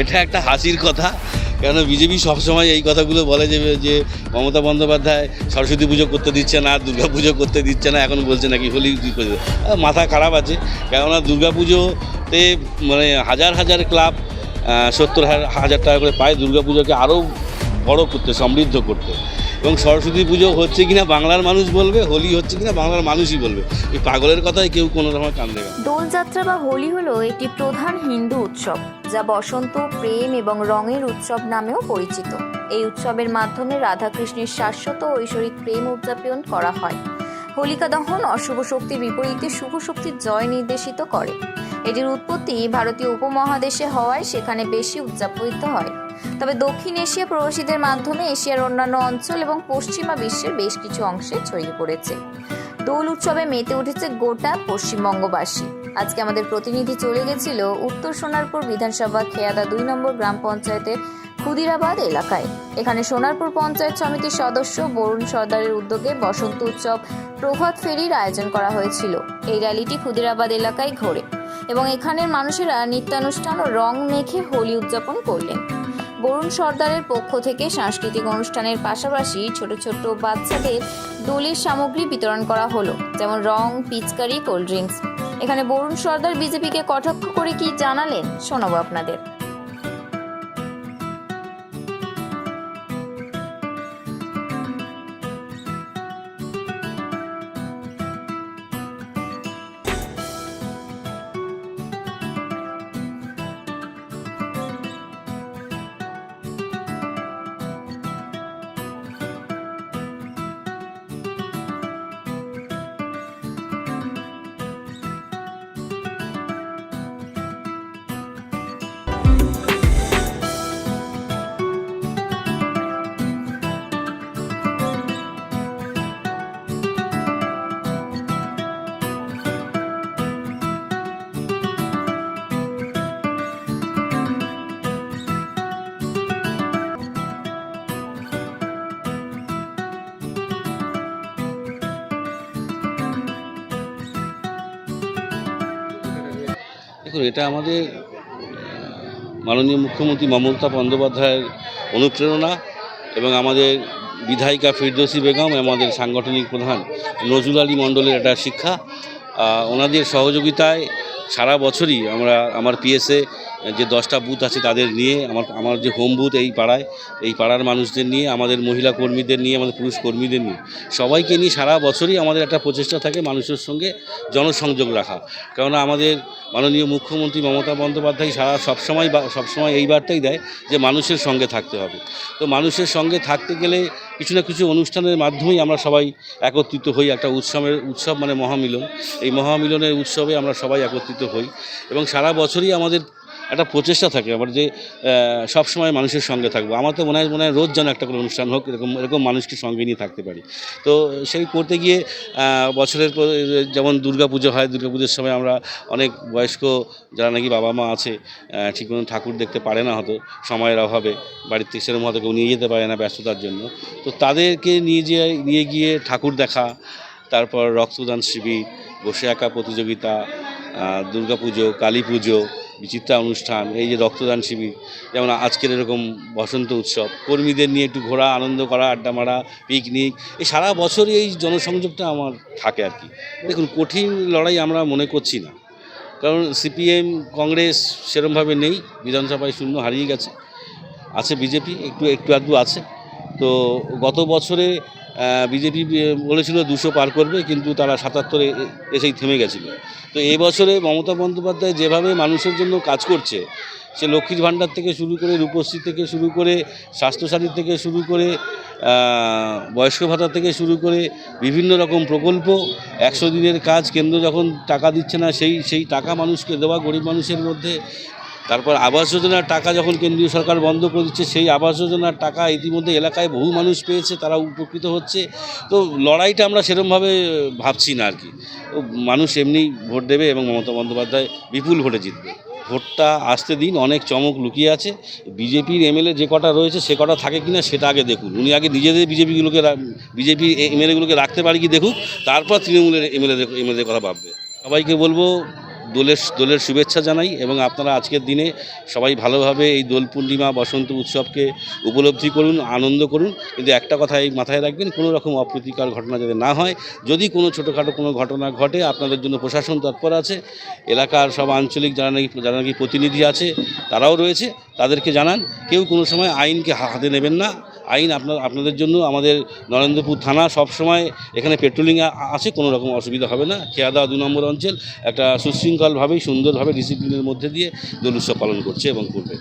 এটা একটা হাসির কথা। কেন বিজেপি সবসময় এই কথাগুলো বলে যে যে মমতা বন্দ্যোপাধ্যায় সরস্বতী পুজো করতে দিচ্ছে না, দুর্গা পুজো করতে দিচ্ছে না, এখন বলছে নাকি হোলি মাথা খারাপ আছে। কেননা দুর্গা পুজোতে মানে হাজার হাজার ক্লাব সত্তর হাজার টাকা করে পায়। দুর্গা পুজোকে আরও বড় করতে, সমৃদ্ধ করতে। এবং সরস্বতী পুজো হচ্ছে কিনা বাংলার মানুষ বলবে, হোলি হচ্ছে কিনা বাংলার মানুষই বলবে। এই পাগলের কথায় কেউ কোনো রকম কান দেবে। দোলযাত্রা বা হোলি হলো একটি প্রধান হিন্দু উৎসব, যা বসন্ত, প্রেম এবং রঙের উৎসব নামেও পরিচিত। এই উৎসবের মাধ্যমে রাধাকৃষ্ণের শাশ্বত ঐশ্বরিক প্রেম উদযাপন করা হয়। হোলিকা দহন অশুভ শক্তির বিপরীতে শুভ শক্তির জয় নির্দেশিত করে। এটির উৎপত্তি ভারতীয় উপমহাদেশে হওয়ায় সেখানে বেশি উদযাপিত হয়। তবে দক্ষিণ এশিয়া প্রবাসীদের মাধ্যমে এশিয়ার অন্যান্য অঞ্চল এবং পশ্চিমা বিশ্বের বেশ কিছু অংশে ছড়িয়ে পড়েছে। দোল উৎসবে মেতে উঠেছে গোটা পশ্চিমবঙ্গবাসী। আজকে আমাদের প্রতিনিধি চলে গেছিল উত্তর সোনারপুর বিধানসভা খেয়াদা দুই নম্বর গ্রাম পঞ্চায়েতের ক্ষুদিরাবাদ এলাকায়। এখানে সোনারপুর পঞ্চায়েত সমিতির সদস্য বরুণ সর্দারের উদ্যোগে বসন্ত উৎসব প্রভাত ফেরির আয়োজন করা হয়েছিল। এই র্যালিটি ক্ষুদিরাবাদ এলাকায় ঘোরে। এবং এখানের মানুষেরা নিত্যানুষ্ঠান ও রং মেখে হোলি উদযাপন করলেন। বরুণ সর্দারের পক্ষ থেকে সাংস্কৃতিক অনুষ্ঠানের পাশাপাশি ছোট ছোট বাচ্চাদের দোলের সামগ্রী বিতরণ করা হলো, যেমন রং, পিচকারি, কোল্ড ড্রিঙ্কস। এখানে বরুণ সর্দার বিজেপিকে কটাক্ষ করে কি জানালেন, শোনাবো আপনাদের। দেখুন, এটা আমাদের মাননীয় মুখ্যমন্ত্রী মমতা বন্দ্যোপাধ্যায়ের অনুপ্রেরণা এবং আমাদের বিধায়িকা ফিরদৌসি বেগম, আমাদের সাংগঠনিক প্রধান নজরুল আলী মণ্ডলের একটা শিক্ষা। ওনাদের সহযোগিতায় সারা বছরই আমরা, আমার পিএসএ যে দশটা বুথ আছে তাদের নিয়ে, আমার আমার যে হোম বুথ এই পাড়ায়, এই পাড়ার মানুষদের নিয়ে, আমাদের মহিলা কর্মীদের নিয়ে, আমাদের পুরুষ কর্মীদের নিয়ে, সবাইকে নিয়ে সারা বছরই আমাদের একটা প্রচেষ্টা থাকে মানুষের সঙ্গে জনসংযোগ রাখা। কেননা আমাদের মাননীয় মুখ্যমন্ত্রী মমতা বন্দ্যোপাধ্যায় সারা সবসময় সবসময় এই বার্তাই দেয় যে মানুষের সঙ্গে থাকতে হবে। তো মানুষের সঙ্গে থাকতে গেলে কিছু না কিছু অনুষ্ঠানের মাধ্যমেই আমরা সবাই একত্রিত হই, একটা উৎসবের উৎসব মানে মহামিলন। এই মহামিলনের উৎসবে আমরা সবাই একত্রিত হই এবং সারা বছরই আমাদের একটা প্রচেষ্টা থাকে আমার যে সব সময় মানুষের সঙ্গে থাকব। আমার তো মনে হয় মনে হয় রোজ যেন একটা করে অনুষ্ঠান হোক, এরকম এরকম মানুষকে সঙ্গে নিয়ে থাকতে পারি। তো সেই করতে গিয়ে বছরের যেমন দুর্গা পুজো হয় দুর্গা পুজোর সময় আমরা অনেক বয়স্ক যারা নাকি বাবা মা আছে ঠিক মতন ঠাকুর দেখতে পারে না হয়তো, সময়ের অভাবে থেকে সেরকম হয়তো কেউ নিয়ে যেতে পারে না ব্যস্ততার জন্য। তো তাদেরকে নিয়ে যে, নিয়ে গিয়ে ঠাকুর দেখা, তারপর রক্তদান শিবির, বসে আঁকা প্রতিযোগিতা দুর্গা পুজো কালী পুজো বিচিত্রা অনুষ্ঠান, এই যে রক্তদান শিবির, যেমন আজকের এরকম বসন্ত উৎসব, কর্মীদের নিয়ে একটু ঘোরা, আনন্দ করা, আড্ডা মারা, পিকনিক, এই সারা বছরই এই জনসংযোগটা আমার থাকে আর কি। দেখুন, কঠিন লড়াই আমরা মনে করছি না, কারণ সিপিএম, কংগ্রেস সেরমভাবে নেই, বিধানসভায় শূন্য হারিয়ে গেছে, আছে বিজেপি, একটু একটু আধটু আছে। তো গত বছরে বিজেপি বলেছিল দুশো পার করবে, কিন্তু তারা সাতাত্তরে এসেই থেমে গেছিল। তো এবছরে মমতা বন্দ্যোপাধ্যায় যেভাবে মানুষের জন্য কাজ করছে, সে লক্ষ্মীর ভাণ্ডার থেকে শুরু করে, রূপশ্রী থেকে শুরু করে, স্বাস্থ্যসাথী থেকে শুরু করে বয়স্ক ভাতা থেকে শুরু করে, বিভিন্ন রকম প্রকল্প, একশো দিনের কাজ, কেন্দ্র যখন টাকা দিচ্ছে না, সেই সেই টাকা মানুষকে দেওয়া, গরিব মানুষের মধ্যে তারপর আবাস যোজনার টাকা যখন কেন্দ্রীয় সরকার বন্ধ করে দিচ্ছে, সেই আবাস যোজনার টাকা ইতিমধ্যে এলাকায় বহু মানুষ পেয়েছে তারা উপকৃত হচ্ছে। তো লড়াইটা আমরা সেরমভাবে ভাবছি না আর কি। মানুষ এমনি ভোট দেবে এবং মমতা বন্দ্যোপাধ্যায় বিপুল ভোটে জিতবে। ভোটটা আসতে দিন, অনেক চমক লুকিয়ে আছে। বিজেপির এমএলএ যে কটা রয়েছে, সে কটা থাকে কিনা সেটা আগে দেখুন। উনি আগে নিজেদের বিজেপিগুলোকে বিজেপি এমএলএগুলোকে রাখতে পারি কি দেখুক, তারপর তৃণমূলের এমএলএ এমএলএদের কথা ভাববে। সবাইকে বলব দোলের দোলের শুভেচ্ছা জানাই এবং আপনারা আজকের দিনে সবাই ভালোভাবে এই দোল পূর্ণিমা, বসন্ত উৎসবকে উপলব্ধি করুন, আনন্দ করুন। কিন্তু একটা কথা এই মাথায় রাখবেন, কোনো রকম অপ্রীতিকর ঘটনা যাতে না হয়। যদি কোনো ছোটোখাটো কোনো ঘটনা ঘটে, আপনাদের জন্য প্রশাসন তৎপর আছে, এলাকার সব আঞ্চলিক যারা নাকি যারা নাকি প্রতিনিধি আছে, তারাও রয়েছে, তাদেরকে জানান। কেউ কোনো সময় আইনকে হাতে নেবেন না। আইন আপনার, আপনাদের জন্য আমাদের নরেন্দ্রপুর থানা সবসময় এখানে পেট্রোলিং আছে, কোনো রকম অসুবিধা হবে না। খেয়াদা দু নম্বর অঞ্চল একটা সুশৃঙ্খলভাবেই, সুন্দরভাবে ডিসিপ্লিনের মধ্যে দিয়ে দোল উৎসব পালন করছে এবং করবে।